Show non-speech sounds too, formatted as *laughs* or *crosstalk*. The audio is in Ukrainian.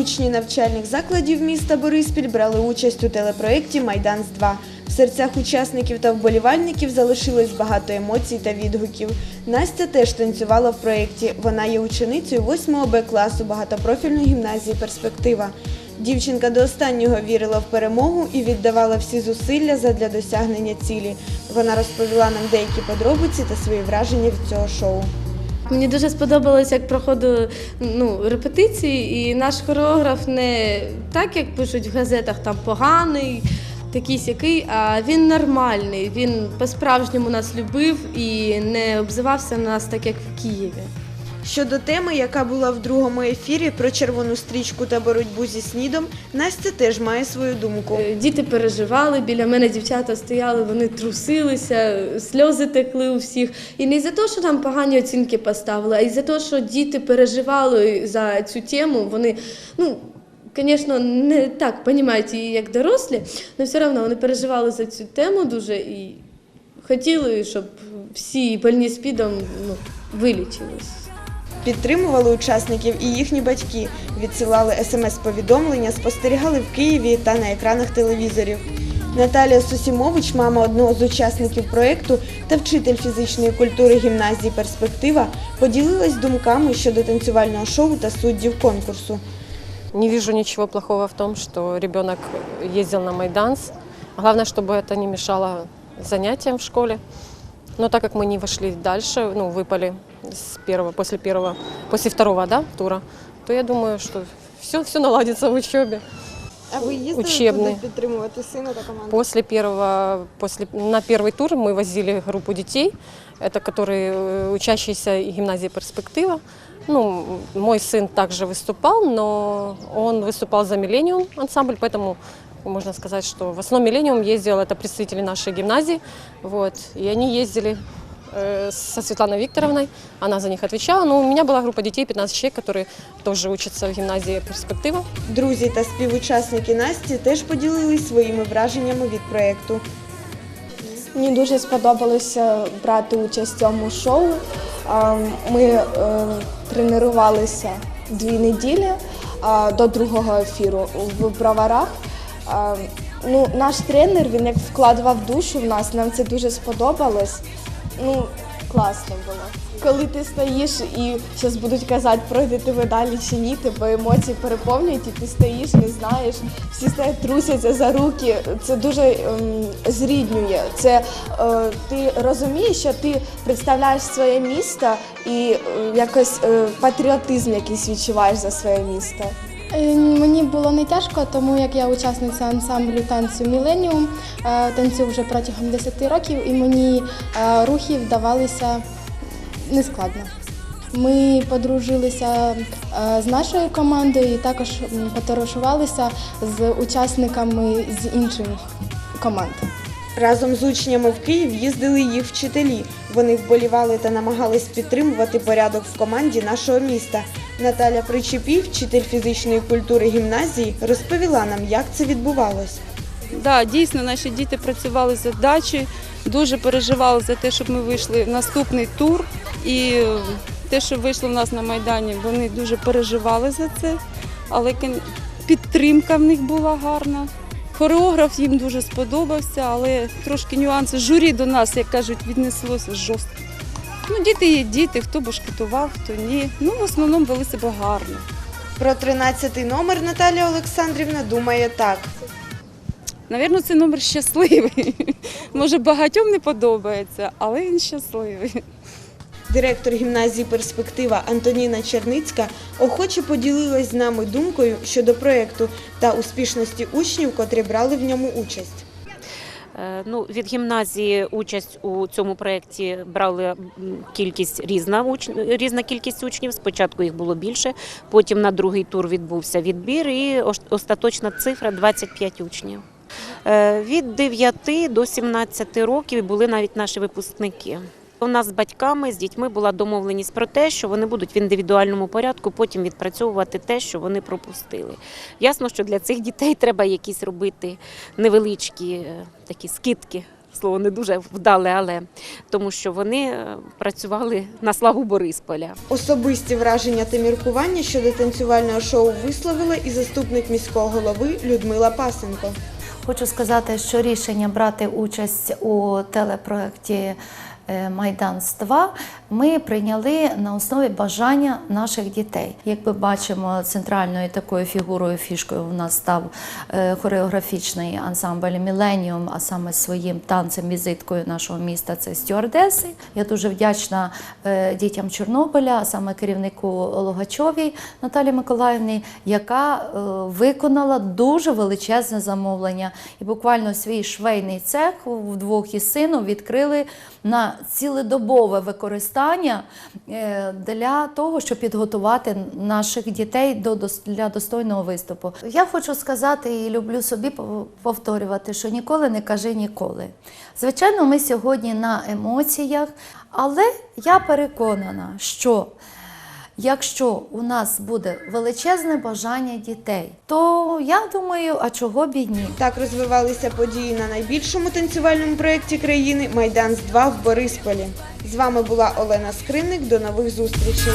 Учні навчальних закладів міста Бориспіль брали участь у телепроєкті Майдан з 2 В серцях учасників та вболівальників залишилось багато емоцій та відгуків. Настя теж танцювала в проєкті. Вона є ученицею 8 Б класу багатопрофільної гімназії Перспектива. Дівчинка до останнього вірила в перемогу і віддавала всі зусилля задля досягнення цілі. Вона розповіла нам деякі подробиці та свої враження від цього шоу. Мені дуже сподобалось, як проходили ну, репетиції, і наш хореограф не так, як пишуть в газетах, там поганий, такий сякий, а він нормальний. Він по-справжньому нас любив і не обзивався на нас так, як в Києві. Щодо теми, яка була в другому ефірі про червону стрічку та боротьбу зі снідом, Настя теж має свою думку. Е, Діти переживали, біля мене дівчата стояли, вони трусилися, сльози текли у всіх. І не за те, що там погані оцінки поставили, а й за те, що діти переживали за цю тему. Вони, ну, звісно, не так розуміють її, як дорослі, але все одно вони переживали за цю тему дуже і хотіли, щоб всі больні спідом ну, вилічились. Підтримували учасників і їхні батьки, відсилали смс-повідомлення, спостерігали в Києві та на екранах телевізорів. Наталія Сусімович, мама одного з учасників проєкту та вчитель фізичної культури гімназії Перспектива, поділилась думками щодо танцювального шоу та суддів конкурсу. Не вижу ничего плохого в том, что ребенок ездил на Майданс. Главное, чтобы это не мешало занятиям в школе. Но так как мы не вошли дальше, ну, выпали С первого, после первого, после второго да, тура, то я думаю, что все, все наладится в учебе. А ви їздили туди підтримувати сина та команду? После первого, после, на первый тур мы возили группу детей, это которые э, учащиеся гимназии «Перспектива». Ну, мой сын также выступал, но он выступал за «Миллениум» ансамбль, поэтому можно сказать, что в основном «Миллениум» ездил, это представители нашей гимназии, вот, и они ездили со Светланой Викторовной, она за них отвечала. Но у меня была группа детей, 15 человек, которые тоже учатся в гимназии «Перспектива». Друзі та співучасники Насті теж поділились своїми враженнями від проєкту. Мені дуже сподобалося брати участь в цьому шоу. Ми е, тренувалися дві неділі до другого ефіру в броварах. Ну, наш тренер він як вкладував душу в нас, нам це дуже сподобалось. Ну, класно було. Коли ти стоїш і зараз будуть казати, пройдете ви далі чи ні, тебе емоції переповнюють, і ти стоїш, не знаєш, всі стоять, трусяться за руки. Це дуже ем, зріднює. Це е, ти розумієш, що ти представляєш своє місто і е, якось е, патріотизм якийсь відчуваєш за своє місто. Е, Мені було не тяжко, тому як я учасниця ансамблю танцю Міленіум, е, танцюю вже протягом 10 років, і мені е, рухи вдавалися нескладно. Ми подружилися з нашою командою і також м, з учасниками з інших команд. Разом з учнями в Київ їздили їх вчителі. Вони вболівали та намагались підтримувати порядок в команді нашого міста. Наталя Причепій, вчитель фізичної культури гімназії, розповіла нам, як це відбувалось. Да, дійсно, наші діти працювали задачі, дуже переживали за те, щоб ми вийшли в наступний тур. І те, що вийшло в нас на Майдані, вони дуже переживали за це, але підтримка в них була гарна. Хореограф їм дуже сподобався, але трошки нюанси. Журі до нас, як кажуть, віднеслося жорстко. Ну, діти є діти, хто башкетував, хто ні. Ну, в основному вели себе гарно. Про 13-й номер Наталія Олександрівна думає так. Навірно, це номер щасливий. *laughs* Може, багатьом не подобається, але він щасливий. Директор гімназії Перспектива Антоніна Черницька охоче поділилась з нами думкою щодо проєкту та успішності учнів, котрі брали в ньому участь. Е, Ну, від гімназії участь у цьому проєкті брали кількість різна, уч- різна кількість учнів. Спочатку їх було більше, потім на другий тур відбувся відбір і остаточна цифра 25 учнів. Е, Від 9 до 17 років були навіть наші випускники. У нас з батьками, з дітьми була домовленість про те, що вони будуть в індивідуальному порядку потім відпрацьовувати те, що вони пропустили. Ясно, що для цих дітей треба якісь робити невеличкі е, такі скидки слово не дуже вдале, але тому що вони е, працювали на славу Борисполя. Особисті враження та міркування щодо танцювального шоу висловила і заступник міського голови Людмила Пасенко. Хочу сказати, що рішення брати участь у телепроекті е, Майданс 2 ми прийняли на основі бажання наших дітей. Як ми бачимо, центральною такою фігурою, фішкою у нас став е, хореографічний ансамбль Міленіум, а саме своїм танцем, візиткою нашого міста це стюардеси. Я дуже вдячна е, дітям Чорнобиля, а саме керівнику Логачовій Наталі Миколаївні, яка виконала дуже величезне замовлення. І буквально свій швейний цех вдвох із сином відкрили на цілодобове використання е, для того, щоб підготувати наших дітей до для достойного виступу. Я хочу сказати і люблю собі повторювати, що ніколи не кажи ніколи. Звичайно, ми сьогодні на емоціях, але я переконана, що Якщо у нас буде величезне бажання дітей, то я думаю, а чого б і ні? Так розвивалися події на найбільшому танцювальному проєкті країни Майданс 2 в Борисполі. З вами була Олена Скринник. До нових зустрічей.